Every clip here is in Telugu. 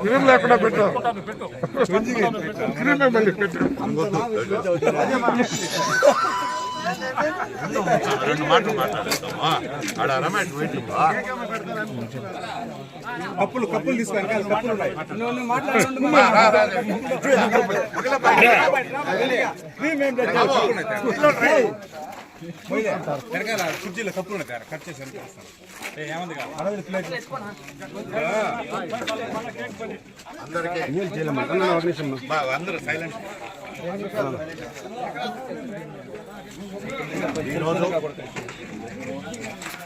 క్రీమ్ లేకుండా పెట్టు క్రీమే మళ్ళీ పెట్టు రెండు మాటలు మాట్లాడేస్తామా ఆడ రమేష్ వెయిటింగ్ కప్పులు కప్పులు తీసుకొని కప్పులు ఉన్నాయి వెనకాల కుర్చీలో కప్పులు ఉన్నాయి కట్ చేసి వెనకాల ఏమంది కాదు? అందరూ సైలెంట్ ఈరోజు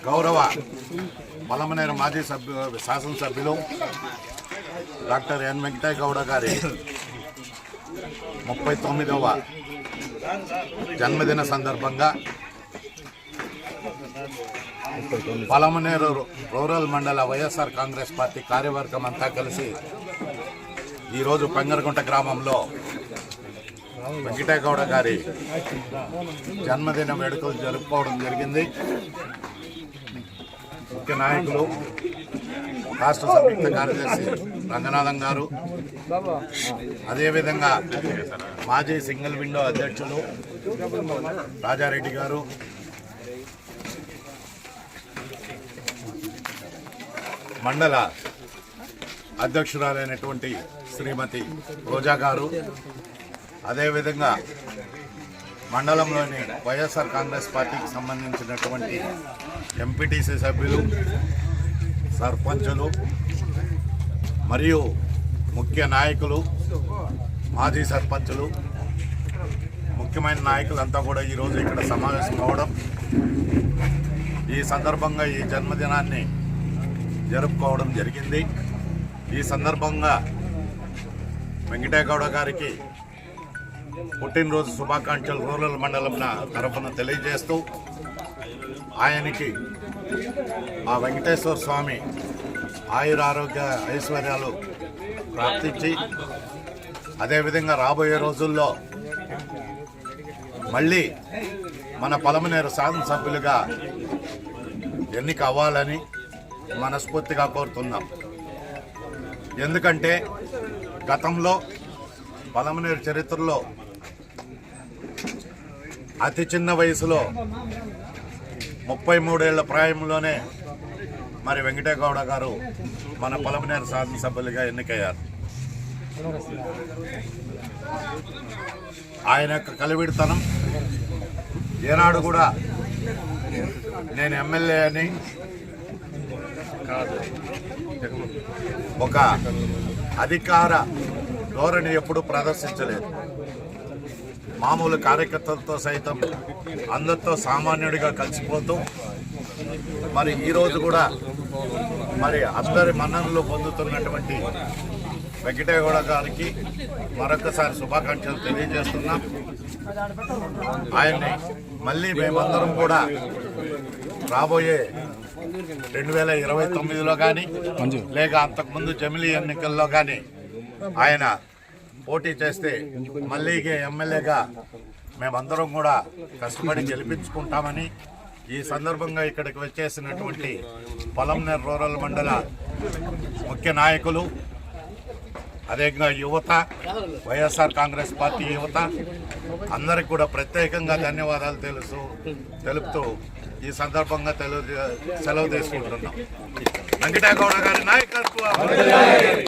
గౌరవ మలమనేరు మాజీ సభ్యు శాసనసభ్యులు డాక్టర్ ఎన్ వెంకటయ్య గౌడ గారి ముప్పై తొమ్మిదవ జన్మదిన సందర్భంగా పలమనేరు రూరల్ మండల వైఎస్ఆర్ కాంగ్రెస్ పార్టీ కార్యవర్గం అంతా కలిసి ఈరోజు పంగరగుంట గ్రామంలో వెంకటేగౌడ గౌడ గారి జన్మదిన వేడుకలు జరుపుకోవడం జరిగింది. ముఖ్య నాయకులు రాష్ట్ర సంయుక్త కార్యదర్శి రంగనాథం గారు అదేవిధంగా మాజీ సింగిల్ విండో అధ్యక్షులు రాజారెడ్డి గారు మండల అధ్యక్షురాలైనటువంటి శ్రీమతి రోజా గారు అదేవిధంగా మండలంలోని వైఎస్ఆర్ కాంగ్రెస్ పార్టీకి సంబంధించినటువంటి ఎంపీటీసీ సభ్యులు సర్పంచులు మరియు ముఖ్య నాయకులు మాజీ సర్పంచులు ముఖ్యమైన నాయకులంతా కూడా ఈరోజు ఇక్కడ సమావేశం కావడం ఈ సందర్భంగా ఈ జన్మదినాన్ని జరుపుకోవడం జరిగింది. ఈ సందర్భంగా వెంకటేగౌడ గారికి పుట్టినరోజు శుభాకాంక్షలు రూరల్ మండలం తరఫున తెలియజేస్తూ ఆయనకి ఆ వెంకటేశ్వర స్వామి ఆయుర ఆరోగ్య ఐశ్వర్యాలు ప్రార్థించి అదేవిధంగా రాబోయే రోజుల్లో మళ్ళీ మన పలమనేరు శాసనసభ్యులుగా ఎన్నిక అవ్వాలని మనస్ఫూర్తిగా కోరుతున్నాం. ఎందుకంటే గతంలో పలమనేరు చరిత్రలో అతి చిన్న వయసులో ముప్పై మూడేళ్ళ ప్రాయంలోనే మరి వెంకటేగౌడ గారు మన పొలమనేరు శాసనసభ్యులుగా ఎన్నికయ్యారు. ఆయన యొక్క కలివిడితనం ఏనాడు కూడా నేను ఎమ్మెల్యే అని ఒక అధికార ధోరణి ఎప్పుడు ప్రదర్శించలేదు. మామూలు కార్యకర్తలతో సైతం అందరితో సామాన్యుడిగా కలిసిపోతూ మరి ఈరోజు కూడా మరి అందరి మన్ననలు పొందుతున్నటువంటి వెంకటేగౌడ గారికి మరొకసారి శుభాకాంక్షలు తెలియజేస్తున్నాం. ఆయన్ని మళ్ళీ మేమందరం కూడా రాబోయే రెండు వేల ఇరవై తొమ్మిదిలో కానీ లేక అంతకుముందు జమిలీ ఎన్నికల్లో కానీ ఆయన పోటీ చేస్తే మళ్ళీ ఎమ్మెల్యేగా మేమందరం కూడా కష్టపడి గెలిపించుకుంటామని ఈ సందర్భంగా ఇక్కడికి వచ్చేసినటువంటి పొలంనేర్ రూరల్ మండల ముఖ్య నాయకులు అదేవిధంగా యువత వైఎస్ఆర్ కాంగ్రెస్ పార్టీ యువత అందరికి కూడా ప్రత్యేకంగా ధన్యవాదాలు తెలుసు తెలుపుతూ ఈ సందర్భంగా తెలు సెలవు తీసుకుంటున్నాం. వెంకటేగౌడ గారి నాయకత్వం.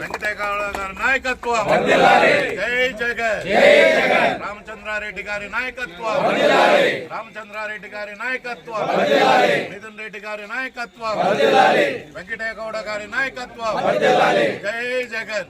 వెంకటేగౌడ గారి నాయకత్వం. జై జగన్. రామచంద్రారెడ్డి గారి నాయకత్వం. రామచంద్రారెడ్డి గారి నాయకత్వం. మిథున్ రెడ్డి గారి నాయకత్వం. వెంకటేగౌడ గారి నాయకత్వం. జై జగన్.